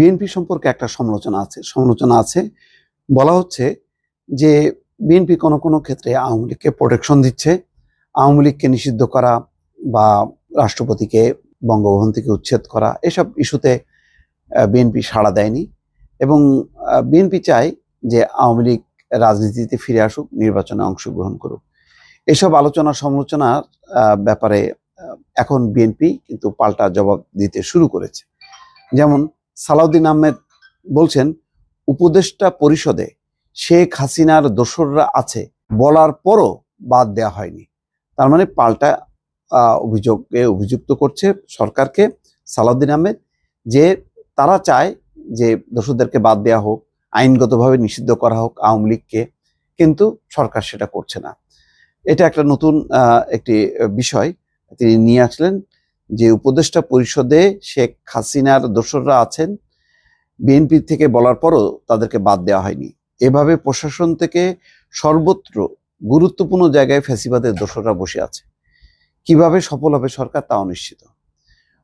BNP সম্পর্কে একটা সমালোচনা আছে সমালোচনা আছে। বলা হচ্ছে যে বিএনপি কোনো কোনো ক্ষেত্রে আওয়ামী লীগকে প্রোটেকশন দিচ্ছে, আওয়ামী লীগকে নিষিদ্ধ করা বা রাষ্ট্রপতিকে বঙ্গভবন থেকে উচ্ছেদ করা, এসব ইস্যুতে বিএনপি সাড়া দেয়নি এবং বিএনপি চায় যে আওয়ামী লীগ রাজনীতিতে ফিরে আসুক, নির্বাচনে অংশগ্রহণ করুক। এসব আলোচনা, সমালোচনার ব্যাপারে এখন বিএনপি কিন্তু পাল্টা জবাব দিতে শুরু করেছে। যেমন সালাউদ্দিন আহমেদ বলছেন, উপদেষ্টা পরিষদে শেখ হাসিনার দোসররা আছে, বলার পরও বাদ দেওয়া হয়নি। তার মানে পাল্টা অভিযোগে অভিযুক্ত করছে সরকারকে সালাউদ্দিন আহমেদ, যে তারা চায় যে দোষরদেরকে বাদ দেওয়া হোক, আইনগতভাবে নিষিদ্ধ করা হোক আওয়ামী লীগকে, কিন্তু সরকার সেটা করছে না। এটা একটা নতুন একটি বিষয়। তিনি নিয়ে আসলেন যে উপদেষ্টা পরিষদে শেখ হাসিনার দোসররা আছেন, বিএনপি থেকে বলার পরও তাদেরকে বাদ দেওয়া হয়নি। এভাবে প্রশাসন থেকে সর্বত্র গুরুত্বপূর্ণ জায়গায় ফ্যাসিবাদের দোসররা বসে আছে। কীভাবে সফল হবে সরকার তা অনিশ্চিত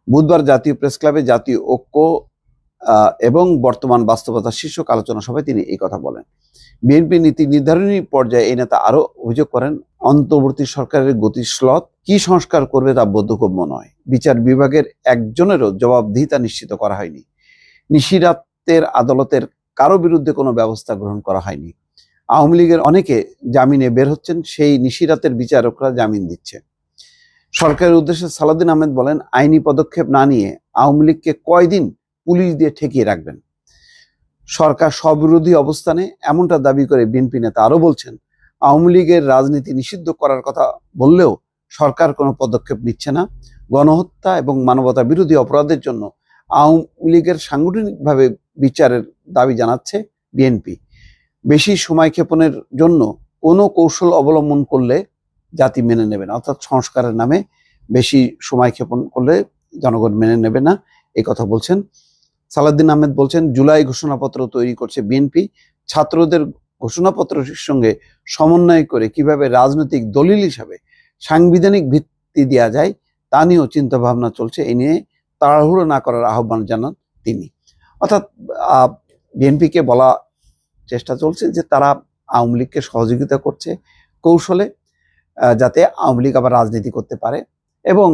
বুধবার জাতীয় প্রেস ক্লাবে জাতীয় ঐক্য এবং বর্তমান বাস্তবতা শীর্ষক আলোচনা সভায় তিনি এই কথা বলেন। বিএনপি নীতি নির্ধারণী পর্যায়ে এই নেতা আরও অভিযোগ করেন অন্তর্বর্তী সরকারের গতিশ্লথ কি সংস্কার করবে তা বোধগম্য নয়। বিচার বিভাগের একজনেরও জবাবদিহিতা নিশ্চিত করা হয়নি। নিশিরাতের আদালতের কারও বিরুদ্ধে কোনো ব্যবস্থা গ্রহণ করা হয়নি। আওয়ামী লীগের অনেকে জামিনে বের হচ্ছেন, সেই নিশিরাতের বিচারকরা জামিন দিচ্ছে। সরকারের উদ্দেশ্যে সালাউদ্দিন আহমেদ বলেন, আইনি পদক্ষেপ না নিয়ে আওয়ামী লীগকে কয়দিন পুলিশ দিয়ে ঠেকিয়ে রাখবেন। সরকার স্ববিরোধী অবস্থানে এমনটা দাবি করে বিএনপি নেতা আরও বলছেন আওয়ামী লীগের রাজনীতি নিষিদ্ধ করার কথা বললেও সরকার কোনো পদক্ষেপ নিচ্ছে না। গণহত্যা এবং মানবতা বিরোধী অপরাধের জন্য আওয়ামী লীগের সাংগঠনিকভাবে বিচারের দাবি জানাচ্ছে বিএনপি। বেশি সময় ক্ষেপণের জন্য কোনো কৌশল অবলম্বন করলে জাতি মেনে নেবে না, অর্থাৎ সংস্কারের নামে বেশি সময় ক্ষেপণ করলে জনগণ মেনে নেবে না এই কথা বলছেন। সালাদ্দিন আহমেদ বলছেন, জুলাই ঘোষণাপত্র তৈরি করছে বিএনপি। ছাত্রদের ঘোষণাপত্রের সঙ্গে সমন্বয় করে কীভাবে রাজনৈতিক দলিল হিসাবে সাংবিধানিক ভিত্তি দেওয়া যায়, তা নিয়েও চিন্তা ভাবনা চলছে। এই নিয়ে তাড়াহুড়ো না করার আহ্বান জানান তিনি। অর্থাৎ বিএনপিকে বলা চেষ্টা চলছে যে তারা আওয়ামী লীগকে সহযোগিতা করছে কৌশলে যাতে আওয়ামী লীগ আবার রাজনীতি করতে পারে এবং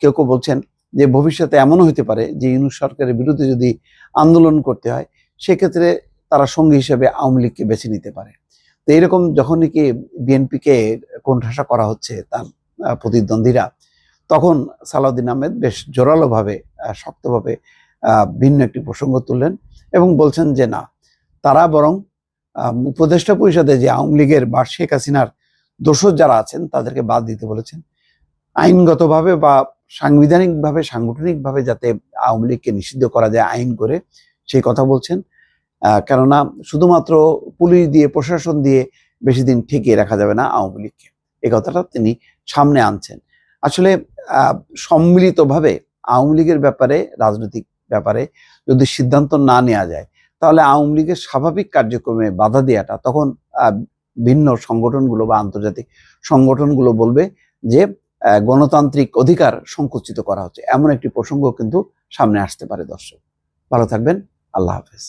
কেউ কেউ বলছেন যে ভবিষ্যতে এমনও হতে পারে যে ইউনুস সরকারের বিরুদ্ধে যদি আন্দোলন করতে হয়, সেক্ষেত্রে তারা সঙ্গী হিসেবে আওয়ামী লীগকে বেছে নিতে পারে। তো এইরকম যখন নাকি বিএনপিকে কোণঠাসা করা হচ্ছে তার প্রতিদ্বন্দ্বীরা, তখন সালাউদ্দিন আহমেদ বেশ জোরালোভাবে শক্তভাবে ভিন্ন একটি প্রসঙ্গ তুললেন এবং বলছেন যে না, তারা বরং উপদেষ্টা পরিষদে যে আওয়ামী লীগের বা শেখ হাসিনার দোষর যারা আছেন তাদেরকে বাদ দিতে বলেছেন। আইনগতভাবে বা সাংবিধানিকভাবে, সাংগঠনিকভাবে যাতে আওয়ামী লীগকে নিষিদ্ধ করা যায় আইন করে, সেই কথা বলছেন। কেননা শুধুমাত্র পুলিশ দিয়ে, প্রশাসন দিয়ে বেশি দিন ঠেকিয়ে রাখা যাবে না আওয়ামী লীগকে। এই কথাটা তিনি সামনে আনছেন। আসলে সম্মিলিতভাবে আওয়ামী লীগের ব্যাপারে, রাজনৈতিক ব্যাপারে যদি সিদ্ধান্ত না নেওয়া যায়, তাহলে আওয়ামী লীগের স্বাভাবিক কার্যক্রমে বাধা দেওয়াটা তখন ভিন্ন সংগঠনগুলো বা আন্তর্জাতিক সংগঠনগুলো বলবে যে গণতান্ত্রিক অধিকার সংকুচিত করা হচ্ছে। এমন একটি প্রসঙ্গ কিন্তু সামনে আসতে পারে দর্শক। ভালো থাকবেন। আল্লাহ হাফেজ।